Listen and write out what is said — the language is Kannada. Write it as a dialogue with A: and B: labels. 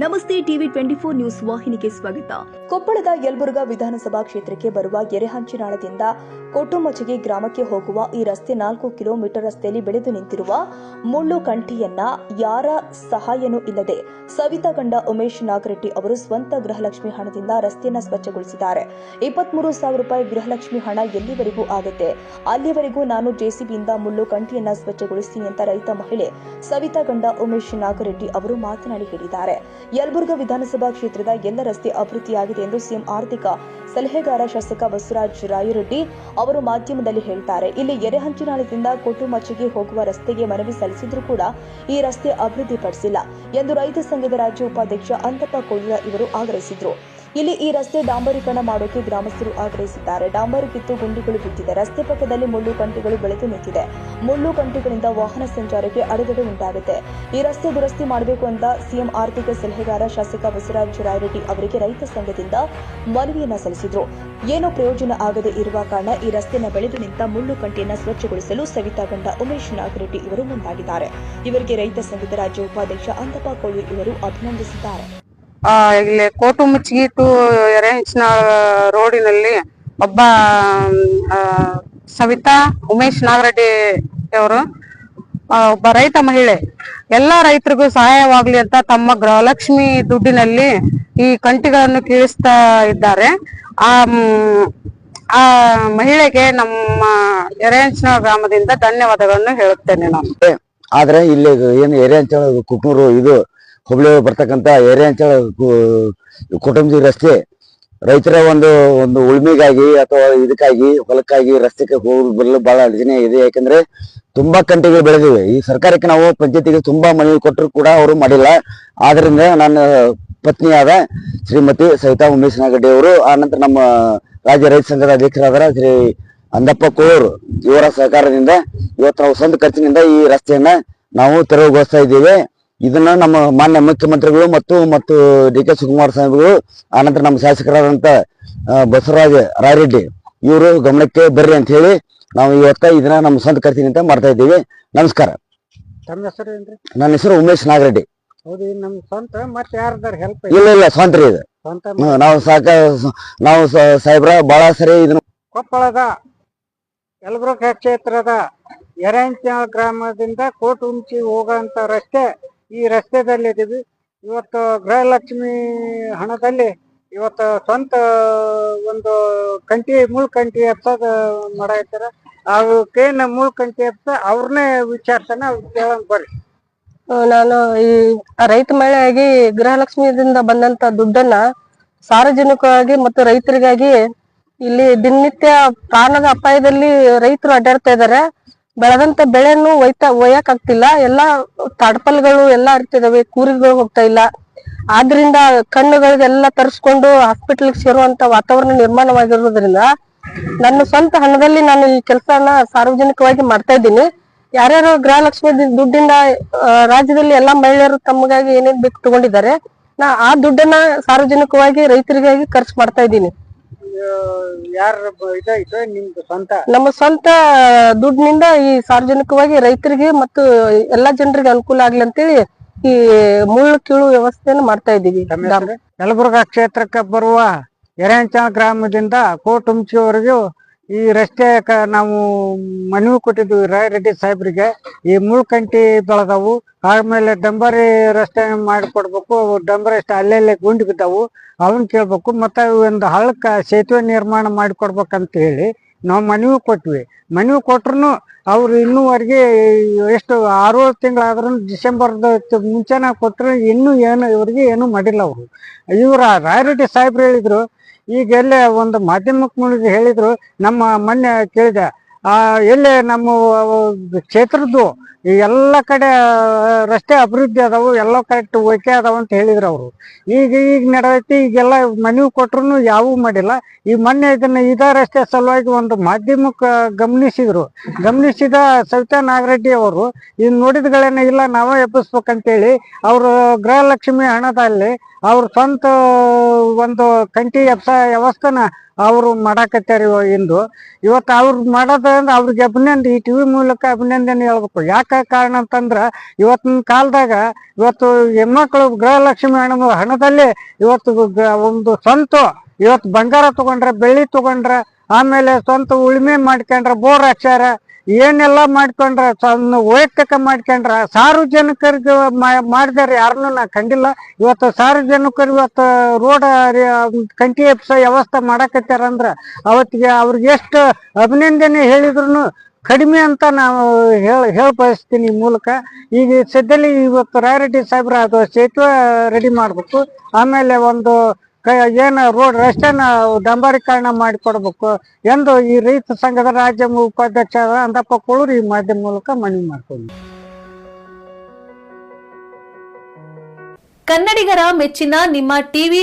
A: ನಮಸ್ತೆ ಟಿವಿ ಟ್ವೆಂಟಿ ಫೋರ್ ನ್ಯೂಸ್ ವಾಹಿನಿಗೆ ಸ್ವಾಗತ. ಕೊಪ್ಪಳದ ಯಲಬುರ್ಗಾ ವಿಧಾನಸಭಾ ಕ್ಷೇತ್ರಕ್ಕೆ ಬರುವ ಎರೆಹಂಚಿನಾಳದಿಂದ ಕೋಟುಮಚಿಗೆ ಗ್ರಾಮಕ್ಕೆ ಹೋಗುವ ಈ ರಸ್ತೆ ನಾಲ್ಕು ಕಿಲೋಮೀಟರ್ ರಸ್ತೆಯಲ್ಲಿ ಬೆಳೆದು ನಿಂತಿರುವ ಮುಳ್ಳು ಕಂಠಿಯನ್ನ ಯಾರ ಸಹಾಯನೂ ಇಲ್ಲದೆ ಸವಿತಾ ಗಂಡ ಉಮೇಶ್ ನಾಗರೆಡ್ಡಿ ಅವರು ಸ್ವಂತ ಗೃಹಲಕ್ಷ್ಮಿ ಹಣದಿಂದ ರಸ್ತೆಯನ್ನು ಸ್ವಚ್ಛಗೊಳಿಸಿದ್ದಾರೆ. ಇಪ್ಪತ್ಮೂರು ಸಾವಿರ ರೂಪಾಯಿ ಗೃಹಲಕ್ಷ್ಮಿ ಹಣ ಎಲ್ಲಿವರೆಗೂ ಆಗುತ್ತೆ? ಅಲ್ಲಿವರೆಗೂ ನಾನು ಜೆಸಿಬಿಯಿಂದ ಮುಳ್ಳು ಕಂಠಿಯನ್ನ ಸ್ವಚ್ಛಗೊಳಿಸ್ತೀನಿ ಅಂತ ರೈತ ಮಹಿಳೆ ಸವಿತಾ ಗಂಡ ಉಮೇಶ್ ನಾಗರೆಡ್ಡಿ ಅವರು ಮಾತನಾಡಿ ಹೇಳಿದ್ದಾರೆ. ಯಲಬುರ್ಗಾ ವಿಧಾನಸಭಾ ಕ್ಷೇತ್ರದ ಎಲ್ಲ ರಸ್ತೆ ಅಭಿವೃದ್ಧಿಯಾಗಿದೆ ಎಂದು ಸಿಎಂ ಆರ್ಥಿಕ ಸಲಹೆಗಾರ ಶಾಸಕ ಬಸವರಾಜ ರಾಯರೆಡ್ಡಿ ಅವರು ಮಾಧ್ಯಮದಲ್ಲಿ ಹೇಳ್ತಾರೆ. ಇಲ್ಲಿ ಎರೆಹಂಚಿನಾಳದಿಂದ ಕೊಟ್ಟುಮಚ್ಚಿಗೆ ಹೋಗುವ ರಸ್ತೆಗೆ ಮನವಿ ಸಲ್ಲಿಸಿದ್ರೂ ಕೂಡ ಈ ರಸ್ತೆ ಅಭಿವೃದ್ಧಿಪಡಿಸಿಲ್ಲ ಎಂದು ರೈತ ಸಂಘದ ರಾಜ್ಯ ಉಪಾಧ್ಯಕ್ಷ ಅಂತಪ್ಪ ಕೊಯ್ಯ ಇವರು ಆಗ್ರಹಿಸಿದ್ರು. ಇಲ್ಲಿ ಈ ರಸ್ತೆ ಡಾಂಬರೀಕರಣ ಮಾಡೋಕೆ ಗ್ರಾಮಸ್ಥರು ಆಗ್ರಹಿಸಿದ್ದಾರೆ. ಡಾಂಬರು ಕಿತ್ತು ಗುಂಡಿಗಳು ಬಿದ್ದಿದೆ. ರಸ್ತೆ ಪಕ್ಕದಲ್ಲಿ ಮುಳ್ಳು ಕಂಟಿಗಳು ಬೆಳೆದು ನಿಂತಿದೆ. ಮುಳ್ಳು ಕಂಟಿಗಳಿಂದ ವಾಹನ ಸಂಚಾರಕ್ಕೆ ಅಡೆತಡೆ ಉಂಟಾಗುತ್ತೆ. ಈ ರಸ್ತೆ ದುರಸ್ತಿ ಮಾಡಬೇಕು ಅಂತ ಸಿಎಂ ಆರ್ಥಿಕ ಸಲಹೆಗಾರ ಶಾಸಕ ಬಸವರಾಜ ರಾಯರೆಡ್ಡಿ ಅವರಿಗೆ ರೈತ ಸಂಘದಿಂದ ಮನವಿಯನ್ನ ಸಲ್ಲಿಸಿದ್ರು. ಏನೋ ಪ್ರಯೋಜನ ಆಗದೆ ಇರುವ ಕಾರಣ ಈ ರಸ್ತೆನ ಬೆಳೆದು ನಿಂತ ಮುಳ್ಳು ಕಂಟಿಯನ್ನು ಸ್ವಚ್ಛಗೊಳಿಸಲು ಸವಿತಾ ಗಂಡ ಉಮೇಶ್ ನಾಗರೆಡ್ಡಿ ಇವರು ಮುಂದಾಗಿದ್ದಾರೆ. ಇವರಿಗೆ ರೈತ ಸಂಘದ ರಾಜ್ಯ ಉಪಾಧ್ಯಕ್ಷ ಅಂತಪ್ಪ ಕೊಯ್ಲು ಇವರು ಅಭಿನಂದಿಸಿದ್ದಾರೆ.
B: ಆ, ಇಲ್ಲಿ ಕೋಟು ಮುಚ್ಚಿಗಿ ಟು ಎರೆಂಚ್ನ ರೋಡಿನಲ್ಲಿ ಒಬ್ಬ ಸವಿತಾ ಉಮೇಶ್ ನಾಗರೆಡ್ಡಿ ಅವರು ಒಬ್ಬ ರೈತ ಮಹಿಳೆ. ಎಲ್ಲಾ ರೈತರಿಗೂ ಸಹಾಯವಾಗ್ಲಿ ಅಂತ ತಮ್ಮ ಗೃಹಲಕ್ಷ್ಮಿ ದುಡ್ಡಿನಲ್ಲಿ ಈ ಕಂಟಿಗಳನ್ನು ಕೀಳಿಸ್ತಾ ಇದ್ದಾರೆ. ಆ ಆ ಮಹಿಳೆಗೆ ನಮ್ಮ ಎರೆಹಂಚಿನಾಳ ಗ್ರಾಮದಿಂದ ಧನ್ಯವಾದಗಳನ್ನು ಹೇಳುತ್ತೇನೆ ನಾನು.
C: ಆದ್ರೆ ಇಲ್ಲಿ ಏನು ಎರೆಂಚ ಕುಕ್ನೂರು ಇದು ಹುಬ್ಳಿ ಬರ್ತಕ್ಕಂಥ ಏರಿಯಾ ಕುಟುಂಬ ರಸ್ತೆ, ರೈತರ ಒಂದು ಒಂದು ಉಳ್ಮೆಗಾಗಿ ಅಥವಾ ಇದಕ್ಕಾಗಿ, ಹೊಲಕ್ಕಾಗಿ ರಸ್ತೆಗೆ ಹೋಗಿ ಬರಲು ಬಹಳ ಅಡಚಣೆ ಇದೆ ಯಾಕಂದ್ರೆ ತುಂಬಾ ಕಂಟಿಗಳು ಬೆಳೆದಿವೆ. ಈ ಸರ್ಕಾರಕ್ಕೆ ನಾವು ಪಂಚಾಯತಿಗೆ ತುಂಬಾ ಮನವಿ ಕೊಟ್ಟರು ಕೂಡ ಅವರು ಮಾಡಿಲ್ಲ. ಆದ್ರಿಂದ ನನ್ನ ಪತ್ನಿಯಾದ ಶ್ರೀಮತಿ ಸವಿತಾ ಉಮೇಶ್ ನಾಗಡ್ಡಿ ಅವರು ಆನಂತರ ನಂತರ ನಮ್ಮ ರಾಜ್ಯ ರೈತ ಸಂಘದ ಅಧ್ಯಕ್ಷರಾದ ಶ್ರೀ ಅಂದಪ್ಪ ಕೋರ್ ಇವರ ಸಹಕಾರದಿಂದ, ಇವತ್ತು ನಾವು ಸ್ವಂತ ಖರ್ಚಿನಿಂದ ಈ ರಸ್ತೆಯನ್ನ ನಾವು ತೆರವುಗೊಳಿಸ್ತಾ ಇದ್ದೇವೆ. ಇದನ್ನ ನಮ್ಮ ಮಾನ್ಯ ಮುಖ್ಯಮಂತ್ರಿಗಳು ಮತ್ತು ಮತ್ತು ಡಿ ಕೆ ಶಿವಕುಮಾರ್ ಸ್ವಾಮಿಗಳು ಆನಂತರ ನಮ್ಮ ಶಾಸಕರಾದಂತ ಬಸವರಾಜ ರಾಯರೆಡ್ಡಿ ಇವರು ಗಮನಕ್ಕೆ ಬರ್ರಿ ಅಂತ ಹೇಳಿ ನಾವು ಇವತ್ತ ಇದನ್ನ ನಮ್ಮ ಸ್ವಂತ ಅಂತ ಮಾಡ್ತಾ ಇದ್ದೀವಿ. ನಮಸ್ಕಾರ.
D: ತಮ್ಮ ಹೆಸರು ಏನ್ರಿ?
C: ನನ್ನ ಹೆಸರು ಉಮೇಶ್ ನಾಗರೆಡ್ಡಿ.
D: ಹೌದು ಇದು ನಮ್ ಸ್ವಂತ ಮತ್ತೆ ಯಾರ್ದಾರ ಹೆಲ್ಪ್
C: ಇಲ್ಲ ಇಲ್ಲ ಸ್ವಂತ ರೀ ಇದು.
D: ಸ್ವಂತ
C: ಹ್ಮ್, ನಾವು ಸಾಕ ನಾವು ಸ- ಸಾಹೇಬ್ರ ಬಹಳ ಸರಿ ಇದನ್ನ
D: ಕೊಪ್ಪಳದ ಯಲಬುರ್ಗ ಕ್ಷೇತ್ರದ ಎರಂಚ ಗ್ರಾಮದಿಂದ ಕೋಟುಂಚಿ ಹೋಗೋಂತ ರಸ್ತೆ ಈ ರಸ್ತೆದಲ್ಲಿ ಇದೀವಿ ಇವತ್ತು ಗೃಹಲಕ್ಷ್ಮಿ ಹಣದಲ್ಲಿ ಇವತ್ತು ಸ್ವಂತ ಒಂದು ಕಂಟಿ, ಮುಳ್ ಕಂಟಿ ಎಪ್ಸೋದು ಮಾಡಾಯ್ತಾರ. ಅವಕ್ಕೇನು ಮುಳ್ ಕಂಟಿ ಎಪ್ಸ ಅವ್ರನ್ನೇ ವಿಚಾರ್ಸನ ಕೇಳಂಗ್ ಬರ್ರಿ.
B: ನಾನು ಈ ರೈತ ಮಹಿಳೆಯಾಗಿ ಗೃಹಲಕ್ಷ್ಮಿಯಿಂದ ಬಂದಂತ ದುಡ್ಡನ್ನ ಸಾರ್ವಜನಿಕವಾಗಿ ಮತ್ತು ರೈತರಿಗಾಗಿ ಇಲ್ಲಿ ದಿನನಿತ್ಯ ಪ್ರಾಣದ ಅಪಾಯದಲ್ಲಿ ರೈತರು ಅಡ್ಡಾಡ್ತಾ ಇದಾರೆ. ಬೆಳೆದಂತ ಬೆಳೆಯನ್ನು ಒಯ್ತಾ ಒಯ್ಯಕ್ ಆಗ್ತಿಲ್ಲ. ಎಲ್ಲಾ ತಾಡ್ಪಲ್ಗಳು ಎಲ್ಲಾ ಇರ್ತಿದಾವೆ, ಕೂರಿಗಳು ಹೋಗ್ತಾ ಇಲ್ಲ. ಆದ್ರಿಂದ ಕಣ್ಣುಗಳಿಗೆಲ್ಲ ತರಿಸ್ಕೊಂಡು ಹಾಸ್ಪಿಟಲ್ ಸೇರುವಂತ ವಾತಾವರಣ ನಿರ್ಮಾಣವಾಗಿರೋದ್ರಿಂದ ನನ್ನ ಸ್ವಂತ ಹಣದಲ್ಲಿ ನಾನು ಈ ಕೆಲಸನ ಸಾರ್ವಜನಿಕವಾಗಿ ಮಾಡ್ತಾ ಇದ್ದೀನಿ. ಯಾರ್ಯಾರು ಗೃಹಲಕ್ಷ್ಮಿ ದುಡ್ಡಿಂದ ರಾಜ್ಯದಲ್ಲಿ ಎಲ್ಲಾ ಮಹಿಳೆಯರು ತಮಗಾಗಿ ಏನೇನ್ ಬೇಕು ತಗೊಂಡಿದ್ದಾರೆ, ನಾ ಆ ದುಡ್ಡನ್ನ ಸಾರ್ವಜನಿಕವಾಗಿ, ರೈತರಿಗಾಗಿ ಖರ್ಚು ಮಾಡ್ತಾ ಇದ್ದೀನಿ.
D: ಯಾರ ಇದಾಯ್ತು ನಿಮ್ದು ಸ್ವಂತ
B: ನಮ್ಮ ಸ್ವಂತ ದುಡ್ಡಿನಿಂದ ಈ ಸಾರ್ವಜನಿಕವಾಗಿ ರೈತರಿಗೆ ಮತ್ತು ಎಲ್ಲಾ ಜನರಿಗೆ ಅನುಕೂಲ ಆಗ್ಲಿ ಅಂತೇಳಿ ಈ ಮುಳ್ಳು ಕೀಳು ವ್ಯವಸ್ಥೆಯನ್ನು ಮಾಡ್ತಾ ಇದ್ದೀವಿ?
D: ಯಲಬುರ್ಗಾ ಕ್ಷೇತ್ರಕ್ಕೆ ಬರುವ ಎರೆಂಚ ಗ್ರಾಮದಿಂದ ಕೋಟುಂಚಿವರೆಗೂ ಈ ರಸ್ತೆ ನಾವು ಮನವಿ ಕೊಟ್ಟಿದ್ವಿ ರಾಯರೆಡ್ಡಿ ಸಾಹೇಬ್ರಿಗೆ. ಈ ಮುಳ್ಕಂಟಿ ಬೆಳೆದವು ಆಮೇಲೆ ಡಂಬರಿ ರಸ್ತೆ ಮಾಡಿಕೊಡ್ಬೇಕು. ಡಂಬರಿ ರಸ್ತೆ ಅಲ್ಲೆಲ್ಲೇ ಗುಂಡಿ ಬಿದ್ದಾವು. ಅವನ್ ಕೇಳ್ಬೇಕು, ಮತ್ತೆ ಒಂದು ಹಳ್ಳಕ್ಕೆ ಸೇತುವೆ ನಿರ್ಮಾಣ ಮಾಡಿಕೊಡ್ಬೇಕಂತ ಹೇಳಿ ನಾವು ಮನವಿ ಕೊಟ್ವಿ. ಮನವಿ ಕೊಟ್ರು ಅವ್ರು ಇನ್ನೂವರೆಗೆ ಎಷ್ಟು ಆರು ತಿಂಗಳಾದ್ರೂ ಡಿಸೆಂಬರ್ದ ಮುಂಚೆನ ಕೊಟ್ಟರು ಇನ್ನೂ ಏನು, ಇವ್ರಿಗೆ ಏನು ಮಾಡಿಲ್ಲ ಅವರು. ಇವರು ರಾಯರೆಡ್ಡಿ ಸಾಹೇಬ್ರು ಹೇಳಿದ್ರು ಈಗ ಎಲ್ಲೇ ಒಂದು ಮಾಧ್ಯಮಕ್ಕೆ ಮುಳುಗಿ ಹೇಳಿದ್ರು ನಮ್ಮ ಮೊನ್ನೆ ಕೇಳಿದೆ ಆ ಎಲ್ಲೇ ನಮ್ಮ ಕ್ಷೇತ್ರದ್ದು ಈ ಎಲ್ಲ ಕಡೆ ರಸ್ತೆ ಅಭಿವೃದ್ಧಿ ಅದಾವು, ಎಲ್ಲ ಕರೆಕ್ಟ್ ಓಕೆ ಅದಾವ ಅಂತ ಹೇಳಿದ್ರು ಅವರು. ಈಗ ಈಗ ನಡೆದೈತಿ, ಈಗೆಲ್ಲ ಮನವಿ ಕೊಟ್ರು ಯಾವೂ ಮಾಡಿಲ್ಲ. ಈ ಮೊನ್ನೆ ಇದನ್ನ ಇದ ರಸ್ತೆ ಸಲುವಾಗಿ ಒಂದು ಮಾಧ್ಯಮಕ್ಕೆ ಗಮನಿಸಿದ್ರು. ಗಮನಿಸಿದ ಸವಿತಾ ನಾಗರೆಡ್ಡಿ ಅವರು ಇನ್ನು ನೋಡಿದ್ಗಳೇನ ಇಲ್ಲ, ನಾವೇ ಎಬ್ಬಿಸ್ಬೇಕಂತೇಳಿ ಅವರು ಗೃಹಲಕ್ಷ್ಮಿ ಹಣದಲ್ಲಿ ಅವ್ರ ಸ್ವಂತ ಒಂದು ಕಂಟಿ ಎಬ್ಸ, ವ್ಯವಸ್ಥೆನ ಅವರು ಮಾಡಾಕತ್ತಾರ ಇಂದು. ಇವತ್ತು ಅವ್ರು ಮಾಡೋದ್ರಿಂದ ಅವ್ರಿಗೆ ಅಭಿನಂದನೆ ಈ ಟಿವಿ ಮೂಲಕ ಅಭಿನಂದನೆ ಹೇಳ್ಬೇಕು. ಯಾಕ ಕಾರಣ ಅಂತಂದ್ರ ಇವತ್ತಿನ ಕಾಲದಾಗ ಇವತ್ತು ಹೆಣ್ಮಕ್ಳು ಗೃಹಲಕ್ಷ್ಮಿ ಹಣ ಹಣದಲ್ಲಿ ಇವತ್ತು ಒಂದು ಸ್ವಂತ ಇವತ್ತು ಬಂಗಾರ ತಗೊಂಡ್ರ, ಬೆಳ್ಳಿ ತಗೊಂಡ್ರ, ಆಮೇಲೆ ಸ್ವಂತ ಉಳುಮೆ ಮಾಡ್ಕೊಂಡ್ರ, ಬೋರ್ ಹಾಕ್ಸ್ಯಾರ, ಏನೆಲ್ಲ ಮಾಡ್ಕೊಂಡ್ರ ವೈಯಕ್ತಿಕ ಮಾಡ್ಕೊಂಡ್ರ, ಸಾರ್ವಜನಿಕರಿಗೆ ಮಾಡಿದಾರೆ ಯಾರನ್ನು ನಾ ಕಂಡಿಲ್ಲ. ಇವತ್ತು ಸಾರ್ವಜನಿಕರು ಇವತ್ತು ರೋಡ್ ಕಂಟಿ ಎಪ್ಸ ವ್ಯವಸ್ಥೆ ಮಾಡಾಕತ್ತಾರ ಅಂದ್ರ ಅವತ್ತಿಗೆ ಅವ್ರಿಗೆ ಎಷ್ಟು ಅಭಿನಂದನೆ ಹೇಳಿದ್ರು ಕಡಿಮೆ ಅಂತ ನಾವು ಹೇಳ ಹೇಳ ಬಯಸ್ತೀನಿ ಈ ಮೂಲಕ. ಈಗ ಸದ್ಯದಲ್ಲಿ ಇವತ್ತು ರಾಯರೆಡ್ಡಿ ಸಾಹೇಬ್ರ ಅದು ಸೇತುವೆ ರೆಡಿ ಮಾಡ್ಬೇಕು. ಆಮೇಲೆ ಒಂದು ಏನು ರೋಡ್ ರಸ್ತೆನ ಡಂಬರೀಕರಣ ಮಾಡಿಕೊಡ್ಬೇಕು ಎಂದು ಈ ರೈತ ಸಂಘದ ರಾಜ್ಯ ಉಪಾಧ್ಯಕ್ಷ ಅಂದಪ್ಪ ಕೋಳೂರು ಈ ಮಾಧ್ಯಮ ಮೂಲಕ ಮನವಿ ಮಾಡ್ಕೊಂಡು
E: ಕನ್ನಡಿಗರ ಮೆಚ್ಚಿನ ನಿಮ್ಮ ಟಿವಿ